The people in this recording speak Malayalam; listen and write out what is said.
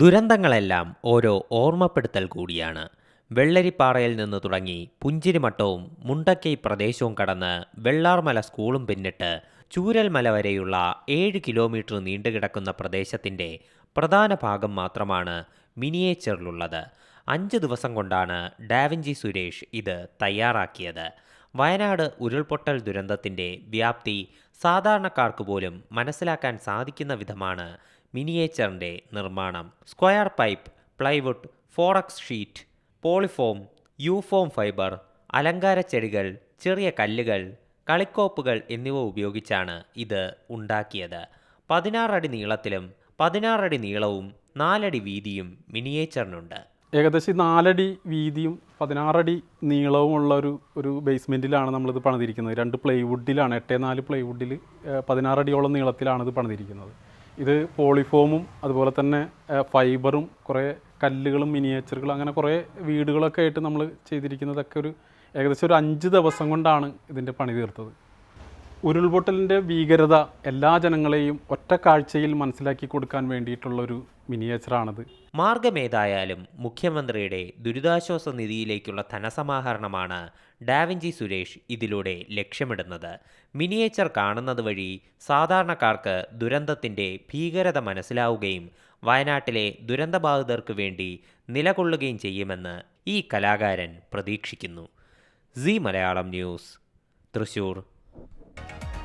ദുരന്തങ്ങളെല്ലാം ഓരോ ഓർമ്മപ്പെടുത്തൽ കൂടിയാണ്. വെള്ളരിപ്പാറയിൽ നിന്ന് തുടങ്ങി പുഞ്ചിരിമട്ടവും മുണ്ടക്കൈ പ്രദേശവും കടന്ന് വെള്ളാർമല സ്കൂളും പിന്നിട്ട് ചൂരൽമല വരെയുള്ള ഏഴ് കിലോമീറ്റർ നീണ്ടുകിടക്കുന്ന പ്രദേശത്തിന്റെ പ്രധാന ഭാഗം മാത്രമാണ് മിനിയേച്ചറിലുള്ളത്. അഞ്ച് ദിവസം കൊണ്ടാണ് ഡാവിഞ്ചി സുരേഷ് ഇത് തയ്യാറാക്കിയത്. വയനാട് ഉരുൾപൊട്ടൽ ദുരന്തത്തിന്റെ വ്യാപ്തി സാധാരണക്കാർക്ക് പോലും മനസ്സിലാക്കാൻ സാധിക്കുന്ന വിധമാണ് മിനിയേച്ചറിന്റെ നിർമ്മാണം. Square pipe plywood forex sheet polyfoam യൂഫോം fibre അലങ്കാര ചെടികൾ ചെറിയ കല്ലുകൾ കളിക്കോപ്പുകൾ എന്നിവ ഉപയോഗിച്ചാണ് ഇത് ഉണ്ടാക്കിയത്. പതിനാറടി നീളത്തിലും പതിനാറടി നീളവും നാലടി വീതിയും മിനിയേച്ചറിനുണ്ട്. ഏകദേശം നാലടി വീതിയും പതിനാറടി നീളവുമുള്ള ഒരു ഒരു ബേസ്മെന്റിലാണ് നമ്മളിത് പണിതിരിക്കുന്നത്. രണ്ട് പ്ലൈവുഡിലാണ് എട്ടേ നാല് പ്ലൈവുഡിൽ പതിനാറടിയോളം നീളത്തിലാണ് ഇത് പണിതിരിക്കുന്നത്. ഇത് പോളിഫോമും അതുപോലെ തന്നെ ഫൈബറും കുറേ കല്ലുകളും മിനിയേച്ചറുകളും അങ്ങനെ കുറേ വീടുകളൊക്കെ ആയിട്ട് നമ്മൾ ചെയ്തിരിക്കുന്നതൊക്കെ ഒരു ഏകദേശം ഒരു അഞ്ച് ദിവസം കൊണ്ടാണ് ഇതിന്റെ പണി തീർത്തത്. ഉരുൾപൊട്ടലിന്റെ ഭീകരത എല്ലാ ജനങ്ങളെയും ഒറ്റ കാഴ്ചയിൽ മനസ്സിലാക്കി കൊടുക്കാൻ വേണ്ടിയിട്ടുള്ളൊരു മിനിയേച്ചറാണിത്. മാർഗമേതായാലും മുഖ്യമന്ത്രിയുടെ ദുരിതാശ്വാസ നിധിയിലേക്കുള്ള ധനസമാഹരണമാണ് ഡാവിഞ്ചി സുരേഷ് ഇതിലൂടെ ലക്ഷ്യമിടുന്നത്. മിനിയേച്ചർ കാണുന്നത് വഴി സാധാരണക്കാർക്ക് ദുരന്തത്തിന്റെ ഭീകരത മനസ്സിലാവുകയും വയനാട്ടിലെ ദുരന്തബാധിതർക്ക് വേണ്ടി നിലകൊള്ളുകയും ചെയ്യുമെന്ന് ഈ കലാകാരൻ പ്രതീക്ഷിക്കുന്നു. C Malayalam news Thrissur.